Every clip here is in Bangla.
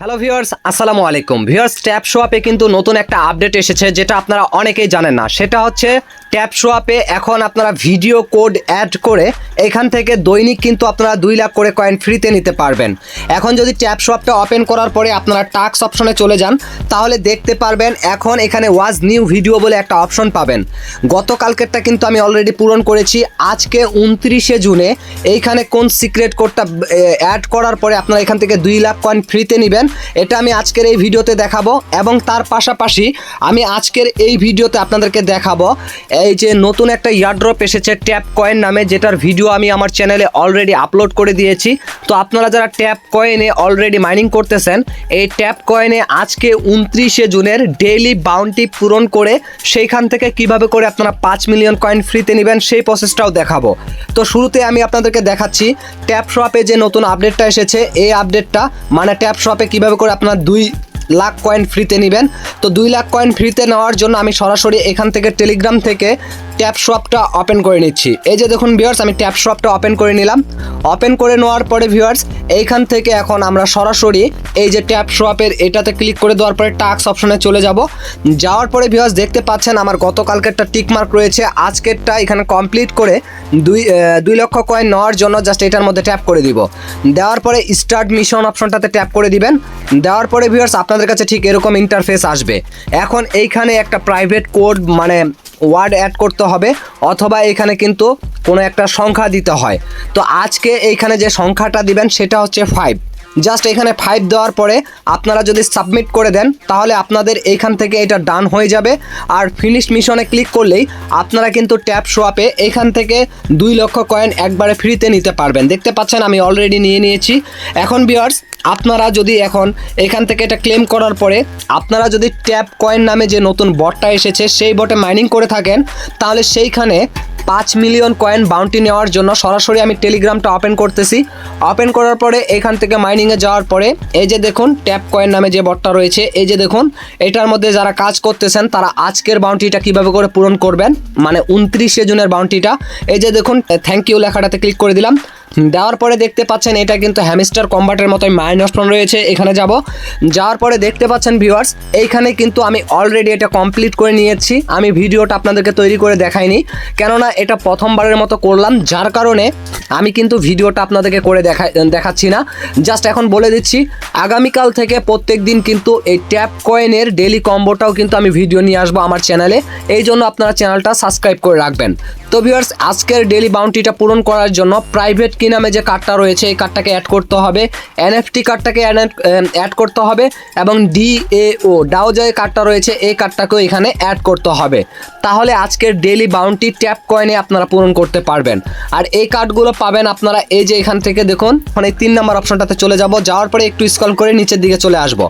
হ্যালো ভিউয়ার্স আসসালামু আলাইকুম। ভিউয়ার্স ট্যাপ শোয়াপে কিন্তু নতুন একটা আপডেট এসেছে, যেটা আপনারা অনেকেই জানেন না। সেটা হচ্ছে ট্যাপ শোয়াপে এখন আপনারা ভিডিও কোড অ্যাড করে এখান থেকে দৈনিক কিন্তু আপনারা দুই লাখ করে কয়েন ফ্রিতে নিতে পারবেন। এখন যদি ট্যাপ শোয়াপটা ওপেন করার পরে আপনারা টাক্স অপশনে চলে যান, তাহলে দেখতে পারবেন এখন এখানে ওয়াজ নিউ ভিডিও বলে একটা অপশন পাবেন। গতকালকেরটা কিন্তু আমি অলরেডি পূরণ করেছি। আজকে উনত্রিশে জুনে এইখানে কোন সিক্রেট কোডটা অ্যাড করার পরে আপনারা এখান থেকে দুই লাখ কয়েন ফ্রিতে নেবেন, এটা আমি আজকের এই ভিডিওতে দেখাবো। এবং তার পাশাপাশি আমি আজকের এই ভিডিওতে আপনাদেরকে দেখাবো এই যে নতুন একটা ইয়ারড্রপ এসেছে ট্যাপ কয়েন নামে, যেটার ভিডিও আমি আমার চ্যানেলে অলরেডি আপলোড করে দিয়েছি। তো আপনারা যারা ট্যাপ কয়েনে অলরেডি মাইনিং করতেছেন, এই ট্যাপ কয়েনে আজকে উনত্রিশে জুনের ডেইলি বাউন্টি পূরণ করে সেইখান থেকে কীভাবে করে আপনারা পাঁচ মিলিয়ন কয়েন ফ্রিতে নেবেন, সেই প্রসেসটাও দেখাবো। তো শুরুতে আমি আপনাদেরকে দেখাচ্ছি ট্যাপ শপে যে নতুন আপডেটটা এসেছে, এই আপডেটটা মানে ট্যাপ শপে কীভাবে করে আপনার দুই লাখ কয়েন ফ্রিতে নেবেন। তো দুই লাখ কয়েন ফ্রিতে নেওয়ার জন্য আমি সরাসরি এখান থেকে টেলিগ্রাম থেকে ট্যাপ শপটা ওপেন করে নিচ্ছি। এই যে দেখুন ভিউয়ার্স আমি ট্যাপ শপটা ওপেন করে নিলাম। ওপেন করে নেওয়ার পরে ভিউয়ার্স এইখান থেকে এখন আমরা সরাসরি এই যে ট্যাপ শপের এটাতে ক্লিক করে দেওয়ার পরে টাক্স অপশনে চলে যাব। যাওয়ার পরে ভিউয়ার্স দেখতে পাচ্ছেন আমার গতকালকেরটা টিক মার্ক রয়েছে। আজকেরটা এখানে কমপ্লিট করে দুই দুই লক্ষ কয়েন নেওয়ার জন্য জাস্ট এটার মধ্যে ট্যাপ করে দিব। দেওয়ার পরে স্টার্ট মিশন অপশনটাতে ট্যাপ করে দিবেন। দেওয়ার পরে ভিউয়ার্স আপনাদের কাছে ঠিক এরকম ইন্টারফেস আসবে। এখন এইখানে একটা প্রাইভেট কোড মানে ওয়ার্ড অ্যাড করতে হবে, অথবা এখানে কিন্তু কোনো একটা সংখ্যা দিতে হয়। তো আজকে এইখানে যে সংখ্যাটা দিবেন সেটা হচ্ছে ফাইভ জাস্ট এখানে ফাইভ দেওয়ার পরে আপনারা যদি সাবমিট করে দেন, তাহলে আপনাদের এইখান থেকে এটা ডান হয়ে যাবে। আর ফিনিশ মিশনে ক্লিক করলেই আপনারা কিন্তু ট্যাপ শোয়াপে এখান থেকে দুই লক্ষ কয়েন একবারে ফ্রিতে নিতে পারবেন। দেখতে পাচ্ছেন, আমি অলরেডি নিয়ে নিয়েছি। এখন বিয়ার্স আপনারা যদি এখন এখান থেকে এটা ক্লেম করার পরে আপনারা যদি ট্যাপ কয়েন নামে যে নতুন বটটা এসেছে, সেই বটে মাইনিং করে থাকেন, তাহলে সেইখানে পাঁচ মিলিয়ন কয়েন বাউন্টি নেওয়ার জন্য সরাসরি আমি টেলিগ্রামটা ওপেন করতেছি। ওপেন করার পরে এখান থেকে মাইনিংয়ে যাওয়ার পরে, এই যে দেখুন ট্যাপ কয়েন নামে যে বটটা রয়েছে, এই যে দেখুন, এটার মধ্যে যারা কাজ করতেছেন, তারা আজকের বাউন্টিটা কীভাবে করে পূরণ করবেন? মানে উনত্রিশে জুনের বাউন্টিটা এই যে দেখুন থ্যাংক ইউ লেখাটাতে ক্লিক করে দিলাম। দেওয়ার পরে দেখতে পাচ্ছেন এটা কিন্তু হ্যামিস্টার কম্বাটের মতোই মাইন অপশন রয়েছে, এখানে যাব। যাওয়ার পরে দেখতে পাচ্ছেন ভিউয়ার্স এইখানে কিন্তু আমি অলরেডি এটা কমপ্লিট করে নিয়েছি। আমি ভিডিওটা আপনাদেরকে তৈরি করে দেখাইনি, কেননা এটা প্রথমবারের মতো করলাম, যার কারণে আমি কিন্তু ভিডিওটা আপনাদেরকে করে দেখা দেখাচ্ছি না। জাস্ট এখন বলে দিচ্ছি, আগামীকাল থেকে প্রত্যেক দিন কিন্তু এই ট্যাপ কয়েনের ডেলি কম্বোটাও কিন্তু আমি ভিডিও নিয়ে আসব আমার চ্যানেলে এই জন্য আপনারা চ্যানেলটা সাবস্ক্রাইব করে রাখবেন। তো ভিউয়ার্স আজকের ডেলি বাউন্টিটা পূরণ করার জন্য প্রাইভেট কি নামে যে কার্ডটা রয়েছে, এই কার্ডটাকে অ্যাড করতে হবে। এনএফটি কার্ডটাকে অ্যাড করতে হবে এবং ডিএও ডাও যে কার্ডটা রয়েছে, এই কার্ডটাকেও এখানে অ্যাড করতে হবে। তাহলে আজকের ডেলি বাউন্টি ট্যাপ কয়েনে আপনারা পূরণ করতে পারবেন। আর এই কার্ডগুলো পাবেন আপনারা এই যে এখান থেকে দেখুন মানে তিন নাম্বার অপশনটাতে চলে যাব। যাওয়ার পরে একটু স্কল করে নিচের দিকে চলে আসব।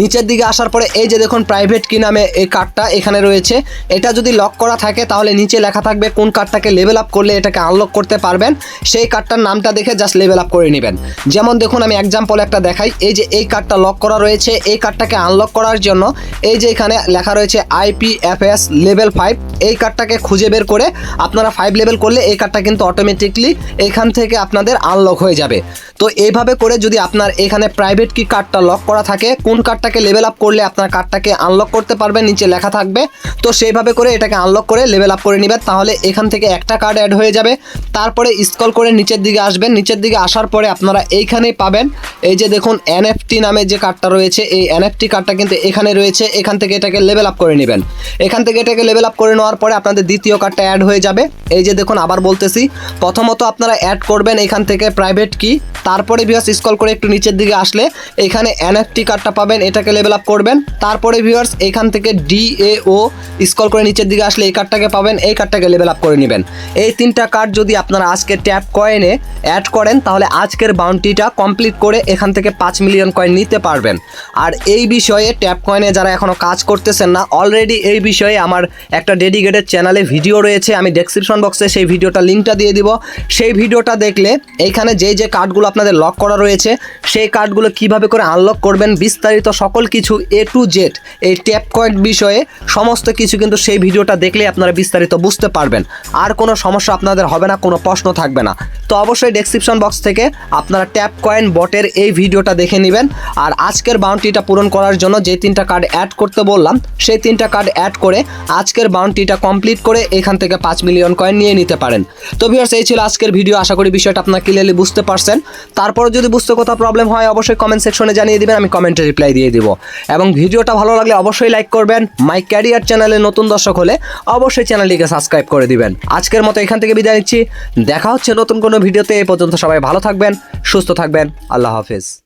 নিচের দিকে আসার পরে এই যে দেখুন প্রাইভেট কি নামে এই কার্ডটা এখানে রয়েছে। এটা যদি লক করা থাকে, তাহলে নিচে লেখা থাকবে কোন কার্ডটাকে লেভেল আপ করলে এটাকে আনলক করতে পারবেন। সেই কার্ডটার নামটা দেখে জাস্ট লেভেল আপ করে নেবেন। যেমন দেখুন, আমি এক্সাম্পল একটা দেখাই। এই যে এই কার্ডটা লক করা রয়েছে, এই কার্ডটাকে আনলক করার জন্য এই যে এখানে লেখা রয়েছে আইপিএফএস লেভেল ফাইভ এই কার্ডটাকে খুঁজে বের করে আপনারা ফাইভ লেভেল করলে এই কার্ডটা কিন্তু অটোমেটিকলি এখান থেকে আপনাদের আনলক হয়ে যাবে। তো এইভাবে করে যদি আপনার এখানে প্রাইভেট কি কার্ডটা লক করা থাকে, কোন কার্ডটাকে লেভেল আপ করলে আপনার কার্ডটাকে আনলক করতে পারবেন নিচে লেখা থাকবে। তো সেইভাবে করে এটাকে আনলক করে লেভেল আপ করে নেবেন, তাহলে এখান থেকে একটা কার্ড অ্যাড হয়ে যাবে। তারপরে স্কল করে নিচের দিকে আসবেন, নিচের দিকে আসার পরে আপনারা এইখানেই পাবেন। এই যে দেখুন এনএফটি নামে যে কার্ডটা রয়েছে, এই এনএফটি কার্ডটা কিন্তু এখানে রয়েছে, এখান থেকে এটাকে লেভেল আপ করে নেবেন। এখান থেকে এটাকে লেভেল আপ করে নেওয়ার পরে আপনাদের দ্বিতীয় কার্ডটা অ্যাড হয়ে যাবে। এই যে দেখুন, আবার বলতেছি, প্রথমত আপনারা অ্যাড করবেন এখান থেকে প্রাইভেট কি তারপরে ভিউয়ার্স স্কল করে একটু নিচের দিকে আসলে এখানে এনএফটি কার্ডটা পাবেন, এটাকে লেভেল আপ করবেন। তারপরে ভিউয়ার্স এখান থেকে ডিএও স্কল করে নিচের দিকে আসলে এই কার্ডটাকে পাবেন, এই কার্ডটাকে লেভেল আপ করে নেবেন। এই তিনটা কার্ড যদি আপনারা আজকে ট্যাপ কয়েনে অ্যাড করেন, তাহলে আজকের বাউন্টিটা কমপ্লিট করে এখান থেকে পাঁচ মিলিয়ন কয়েন নিতে পারবেন। আর এই বিষয়ে ট্যাপ কয়েনে যারা এখনও কাজ করতেছেন না অলরেডি এই বিষয়ে আমার একটা ডেডিকেটেড চ্যানেলে ভিডিও রয়েছে, আমি ডেসক্রিপশন বক্সে সেই ভিডিওটা লিঙ্কটা দিয়ে দিব। সেই ভিডিওটা দেখলে এইখানে যেই যে কার্ডগুলো আপনাদের লক করা রয়েছে। সেই কার্ডগুলো কীভাবে করে আনলক করবেন বিস্তারিত সকল কিছু এ টু জেড এই ট্যাপ কয়েন বিষয়ে সমস্ত কিছু কিন্তু সেই ভিডিওটা দেখলে আপনারা বিস্তারিত বুঝতে পারবেন। আর কোনো সমস্যা আপনাদের হবে না, কোনো প্রশ্ন থাকবে না। তো অবশ্যই ডেসক্রিপশন বক্স থেকে আপনারা ট্যাপ কয়েন বটের এই ভিডিওটা দেখে নেবেন। আর আজকের বাউন্টিটা পূরণ করার জন্য যে তিনটা কার্ড অ্যাড করতে বললাম, সেই তিনটা কার্ড অ্যাড করে আজকের বাউন্টিটা কমপ্লিট করে এখান থেকে পাঁচ মিলিয়ন কয়েন নিয়ে নিতে পারেন। তো ভিউয়ার্স এই ছিল আজকের ভিডিও আশা করি বিষয়টা আপনারা ক্লিয়ারলি বুঝতে পারছেন। তারপরে যদি বুঝতে কোথাও প্রবলেম হয়, অবশ্যই কমেন্ট সেকশনে জানিয়ে দিবেন, আমি কমেন্টে রিপ্লাই দিয়ে দিব। এবং ভিডিওটা ভালো লাগলে অবশ্যই লাইক করবেন। মাই ক্যারিয়ার চ্যানেলে নতুন দর্শক হলে অবশ্যই চ্যানেলটিকে সাবস্ক্রাইব করে দিবেন। আজকের মতো এখান থেকে বিদায় নিচ্ছি। দেখা হচ্ছে নতুন কোনো ভিডিওতে এ পর্যন্ত সবাই ভালো থাকবেন সুস্থ থাকবেন। আল্লাহ হাফেজ।